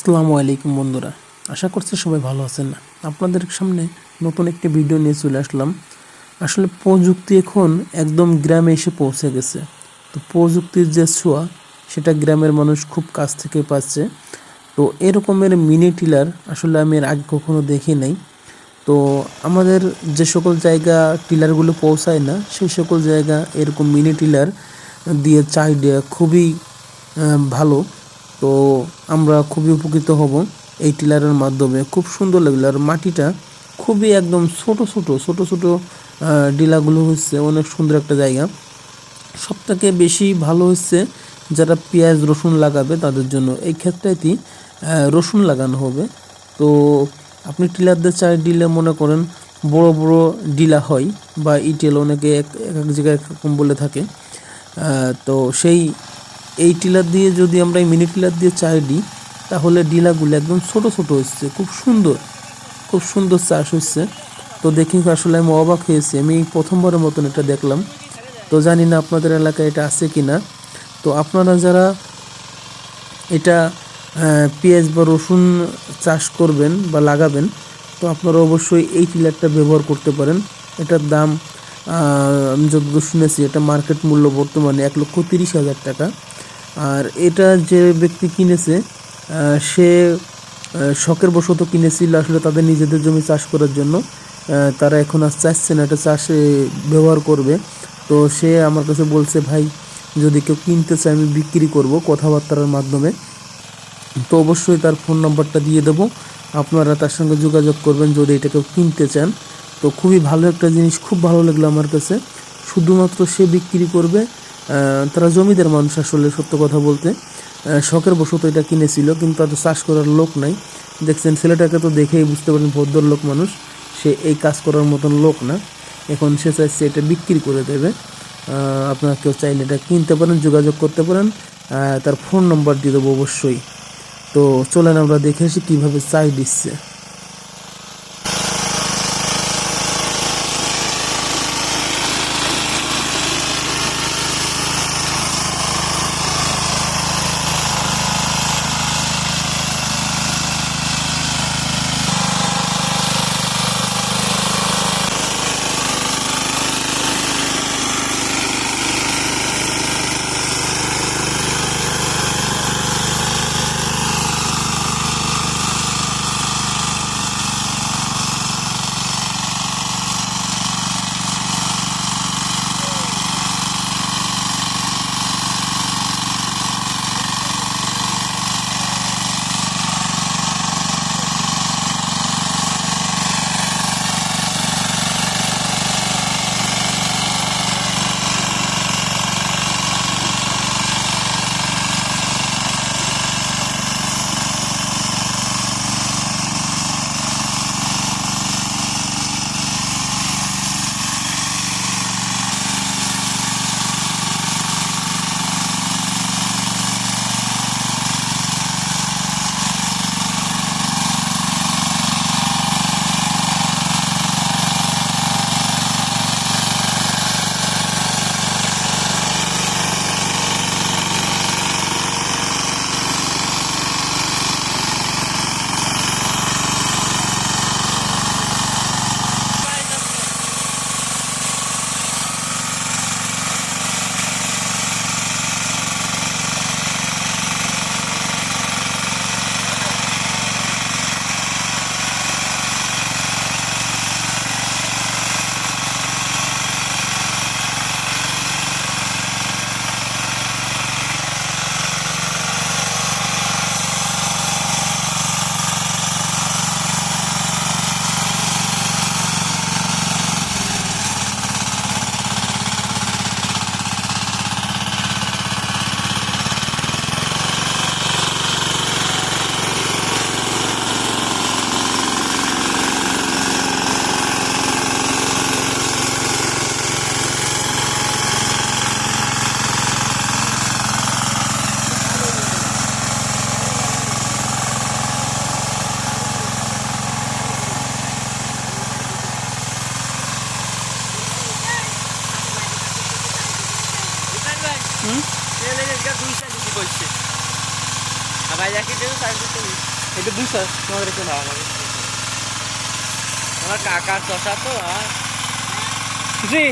আসসালামু আলাইকুম বন্ধুরা। আশা করছি সবাই ভালো আছেন। না আপনাদের সামনে নতুন একটি ভিডিও নিয়ে চলে আসলাম। আসলে প্রযুক্তি এখন একদম গ্রামে এসে পৌঁছে গেছে। তো প্রযুক্তির যে ছোঁয়া, সেটা গ্রামের মানুষ খুব কাছ থেকে পাচ্ছে। তো এরকমের মিনি টিলার আসলে আমি এর আগে কখনো দেখি নাই। তো আমাদের যে সকল জায়গা টিলারগুলো পৌঁছায় না, সেই সকল জায়গা এরকম মিনি টিলার দিয়ে চাহিদা খুবই ভালো। তো আমরা খুবই উপকৃত হব এই টিলারের মাধ্যমে। খুব সুন্দর লাগল আর মাটিটা খুবই একদম ছোট ছোট ছোট ছোট ডিলাগুলো হচ্ছে অনেক সুন্দর একটা জায়গা। সব থেকে বেশি ভালো হচ্ছে যারা পেঁয়াজ রসুন লাগাবে তাদের জন্য। এই ক্ষেত্রেটি আহ, রসুন লাগানো হবে। তো আপনি টিলারদের চাই ডিলে মনে করেন বড় বড় ডিলা হয় বা ইটেল অনেকে এক এক জায়গায় এক রকম বলে থাকে। তো সেই এই টিলার দিয়ে যদি আমরা এই মিনি টিলার দিয়ে চাই দিই তাহলে ডিলাগুলো একদম ছোট ছোট হচ্ছে, খুব সুন্দর খুব সুন্দর চাষ হচ্ছে। তো দেখি আসলে আমি অবাক হয়েছি, আমি প্রথমবারের মতন এটা দেখলাম। তো জানি না আপনাদের এলাকায় এটা আছে কি না তো আপনারা যারা এটা পেঁয়াজ বা রসুন চাষ করবেন বা লাগাবেন, তো আপনারা অবশ্যই এই টিলারটা ব্যবহার করতে পারেন। এটার দাম আমি যতদূর শুনেছি, এটা মার্কেট মূল্য বর্তমানে এক লক্ষ তিরিশ হাজার টাকা। আর এটা যে ব্যক্তি কিনেছে সে শখের বশত কিনেছিল আসলে তাদের নিজেদের জমি চাষ করার জন্য। তারা এখন আর চাচ্ছে না, এটা চাষে ব্যবহার করবে। তো সে আমার কাছে বলছে, ভাই, যদি কেউ কিনতে চায়, আমি বিক্রি করব কথাবার্তার মাধ্যমে। তো অবশ্যই তার ফোন নাম্বারটা দিয়ে দেবো। আপনারা তার সঙ্গে যোগাযোগ করবেন যদি এটা কেউ কিনতে চান। তো খুবই ভালো একটা জিনিস, খুব ভালো লাগল আমার কাছে। শুধুমাত্র সে বিক্রি করবে তারা জমিদার মানুষ আসলে সত্য কথা বলতে। শখের বশত এটা কিনেছিল, কিন্তু তাদের চাষ করার লোক নাই। দেখছেন, ছেলেটাকে তো দেখেই বুঝতে পারেন ভদ্রলোক মানুষ। সে এই কাজ করার মতন লোক না। এখন সে চাইছে এটা বিক্রি করে দেবে। আপনারা কেউ চাইলে এটা কিনতে পারেন, যোগাযোগ করতে পারেন। তার ফোন নম্বর দিয়ে দেবো অবশ্যই। তো চলেন আমরা দেখে আসি কীভাবে চাই দিচ্ছে। হুম? দুশো দিদি বলছে আবার যাকে দেবো তার দিতে এটা দুইশো তোমাদের এখানে আমার কাকার চষা তো আর জি